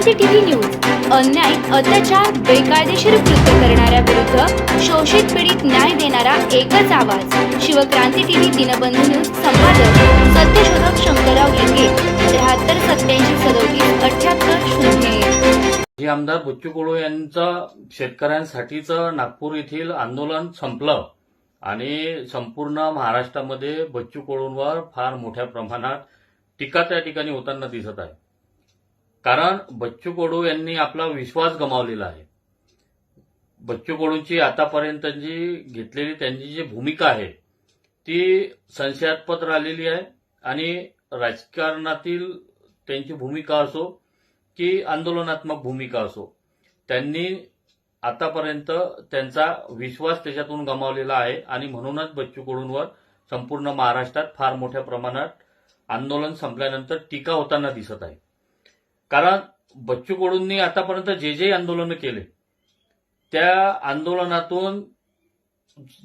क्रांती TV news. अन्याय अत्याचार बेकायदेशीर कृत्य करणाऱ्या विरुद्ध शोषित पीडित न्याय देणारा एकच आवाज. शिवक्रांती टीव्ही दिनबंधू न्यूज संपादक सत्यशोधक शंकरराव लिंगे त्र्याहत्तर सत्याऐंशी सदोतीस अठ्याहत्तर शून्य आमदार बच्चू कडू यांचं शेतकऱ्यांसाठीचं नागपूर येथील आंदोलन संपलं आणि संपूर्ण महाराष्ट्रामध्ये बच्चू कडूंवर फार मोठ्या प्रमाणात टीका त्या ठिकाणी होताना दिसत आहे. कारण बच्चू कडू यांनी आपला विश्वास गमावलेला आहे. बच्चू कडूंची आतापर्यंतची घेतलेली त्यांची जी भूमिका आहे ती संशयास्पद राहिलेली आहे आणि राजकारणातील त्यांची भूमिका असो की आंदोलनात्मक भूमिका असो त्यांनी आतापर्यंत त्यांचा विश्वास त्याच्यातून गमावलेला आहे आणि म्हणूनच बच्चू कडूंवर संपूर्ण महाराष्ट्रात फार मोठ्या प्रमाणात आंदोलन संपल्यानंतर टीका होताना दिसत आहे. कारण बच्चू कडूंनी आतापर्यंत जे जे आंदोलनं केले त्या आंदोलनातून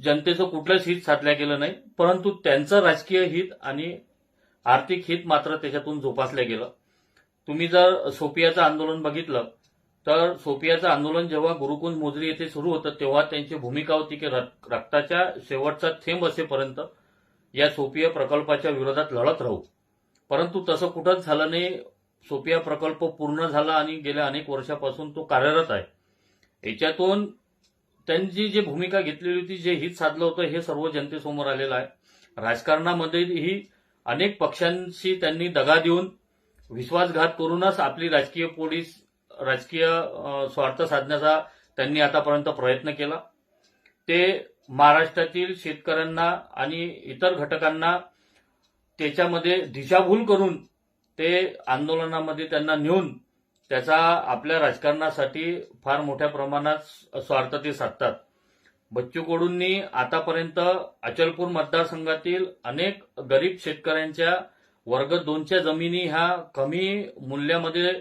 जनतेचं कुठलंच हित साधल्या गेलं नाही परंतु त्यांचं राजकीय हित आणि आर्थिक हित मात्र त्याच्यातून जोपासलं गेलं. तुम्ही जर सोपियाचं आंदोलन बघितलं तर सोपियाचं आंदोलन जेव्हा गुरुकुंज मोजरी येथे सुरू होतं तेव्हा त्यांची भूमिका होती की रक्ताच्या शेवटचा थेंब असेपर्यंत या सोपिया प्रकल्पाच्या विरोधात लढत राहू. परंतु तसं कुठंच झालं नाही सोपिया प्रकल्प पूर्ण झाला आणि गेल्या अनेक वर्षापासून तो कार्यरत आहे. याच्यातून त्यांची जी भूमिका घेतलेली होती जे हित साधलं होतं हे सर्व जनतेसमोर आलेलं आहे. राजकारणामध्येही अनेक पक्षांशी त्यांनी दगा देऊन विश्वासघात करूनच आपली राजकीय पोलीस राजकीय स्वार्थ साधण्याचा त्यांनी आतापर्यंत प्रयत्न केला. ते महाराष्ट्रातील शेतकऱ्यांना आणि इतर घटकांना त्याच्यामध्ये दिशाभूल करून ते आंदोलनामध्ये त्यांना नेऊन त्याचा आपल्या राजकारणासाठी फार मोठ्या प्रमाणात स्वार्थ ते साधतात. बच्चू कडूंनी आतापर्यंत अचलपूर मतदारसंघातील अनेक गरीब शेतकऱ्यांच्या वर्ग दोनच्या जमिनी ह्या कमी मूल्यामध्ये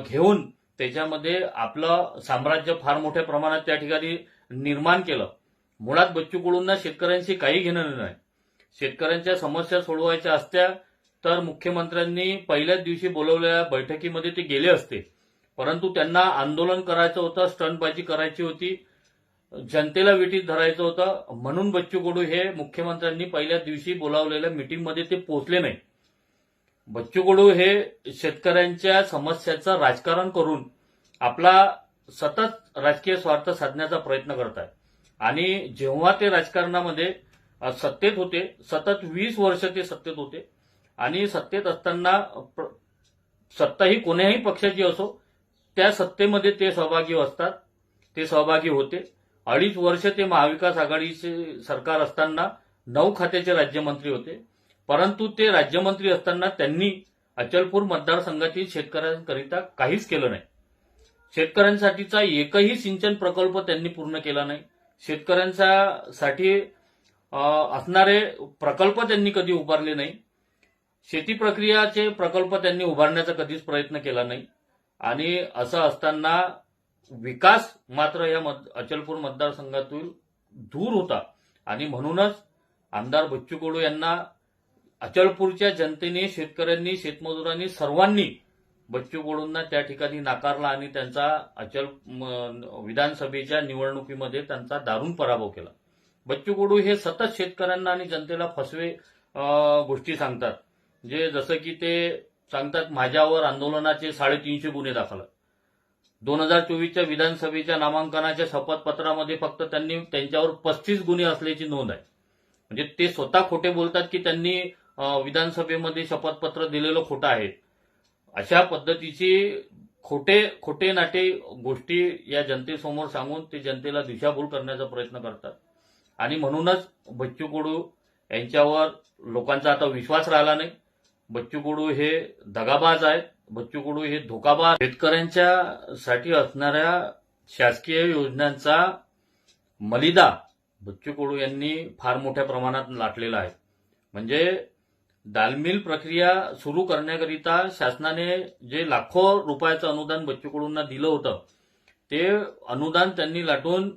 घेऊन त्याच्यामध्ये आपलं साम्राज्य फार मोठ्या प्रमाणात त्या ठिकाणी निर्माण केलं. मुळात बच्चू कडूंना शेतकऱ्यांशी काही घेणं नाही. शेतकऱ्यांच्या समस्या सोडवायच्या असत्या तर मुख्यमंत्र्यांनी पहिल्याच दिवशी बोलवलेल्या बैठकीमध्ये ते गेले असते. परंतु त्यांना आंदोलन करायचं होतं स्टंटबाजी करायची होती जनतेला विटीत धरायचं होतं. म्हणून बच्चू कडू हे मुख्यमंत्र्यांनी पहिल्याच दिवशी बोलावलेल्या मिटिंगमध्ये ते पोहोचले नाही. बच्चू कडू हे शेतकऱ्यांच्या समस्याचं राजकारण करून आपला सतत राजकीय स्वार्थ साधण्याचा प्रयत्न करत आहे आणि जेव्हा ते राजकारणामध्ये सत्तेत होते सतत वीस वर्ष ते सत्तेत होते आणि सत्तेत असताना प्र- सत्ता ही कोण्याही पक्षाची असो त्या सत्तेमध्ये ते सहभागी असतात ते सहभागी होते. अडीच वर्ष ते महाविकास आघाडीचे सरकार असताना नऊ खात्याचे राज्यमंत्री होते. परंतु ते राज्यमंत्री असताना त्यांनी अचलपूर मतदारसंघातील शेतकऱ्यांकरिता काहीच केलं नाही. शेतकऱ्यांसाठीचा एकही सिंचन प्रकल्प त्यांनी पूर्ण केला नाही. शेतकऱ्यांसाठी असणारे प्रकल्प त्यांनी कधी उभारले नाही. शेती प्रक्रियाचे प्रकल्प त्यांनी उभारण्याचा कधीच प्रयत्न केला नाही. आणि असं असताना विकास मात्र या मत अचलपूर मतदारसंघातून दूर होता. आणि म्हणूनच आमदार बच्चू कडू यांना अचलपूरच्या जनतेने शेतकऱ्यांनी शेतमजुरांनी सर्वांनी बच्चू कडूंना त्या ठिकाणी नाकारला आणि त्यांचा अचल म, विधानसभेच्या निवडणुकीमध्ये त्यांचा दारुण पराभव केला. बच्चू कडू हे सतत शेतकऱ्यांना आणि जनतेला फसवे गोष्टी सांगतात. जे जसं की ते सांगतात माझ्यावर आंदोलनाचे साडेतीनशे गुन्हे दाखल. दोन हजार चोवीसच्या विधानसभेच्या नामांकनाच्या शपथपत्रामध्ये फक्त त्यांनी त्यांच्यावर पस्तीस गुन्हे असल्याची नोंद आहे. म्हणजे ते स्वतः खोटे बोलतात की त्यांनी विधानसभेमध्ये शपथपत्र दिलेलं खोटं आहे. अशा पद्धतीची खोटे खोटे नाटे गोष्टी या जनतेसमोर सांगून ते जनतेला दिशाभूल करण्याचा प्रयत्न करतात. आणि म्हणूनच बच्चू कडू यांच्यावर लोकांचा आता विश्वास राहिला नाही. बच्चू कडू हे दगाबाज आहेत. बच्चू कडू हे धोकाबाज. शेतकऱ्यांच्या साठी असणाऱ्या शासकीय योजनांचा मलिदा बच्चू कडू यांनी फार मोठ्या प्रमाणात लाटलेला आहे. म्हणजे दालमिल प्रक्रिया सुरू करण्याकरिता शासनाने जे लाखो रुपयाचं अनुदान बच्चू कडूंना दिलं होतं ते अनुदान त्यांनी लाटून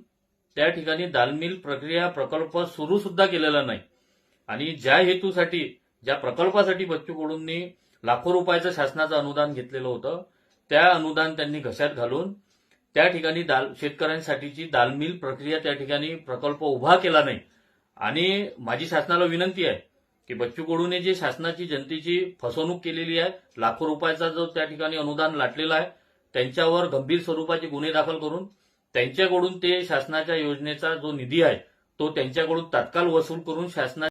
त्या ठिकाणी दालमिल प्रक्रिया प्रकल्प सुरू सुद्धा केलेला नाही. आणि ज्या हेतूसाठी ज्या प्रकल्पासाठी बच्चू कडूंनी लाखो रुपयाचं शासनाचं अनुदान घेतलेलं होतं त्या अनुदान त्यांनी घशात घालून त्या ठिकाणी दाल शेतकऱ्यांसाठीची दालमिल प्रक्रिया त्या ठिकाणी प्रकल्प उभा केला नाही. आणि माझी शासनाला विनंती आहे की बच्चू कडूने जे शासनाची जनतेची फसवणूक केलेली आहे लाखो रुपयाचा जो त्या ठिकाणी अनुदान लाटलेला आहे त्यांच्यावर गंभीर स्वरूपाचे गुन्हे दाखल करून त्यांच्याकडून ते शासनाच्या योजनेचा जो निधी आहे तो त्यांच्याकडून तात्काळ वसूल करून शासना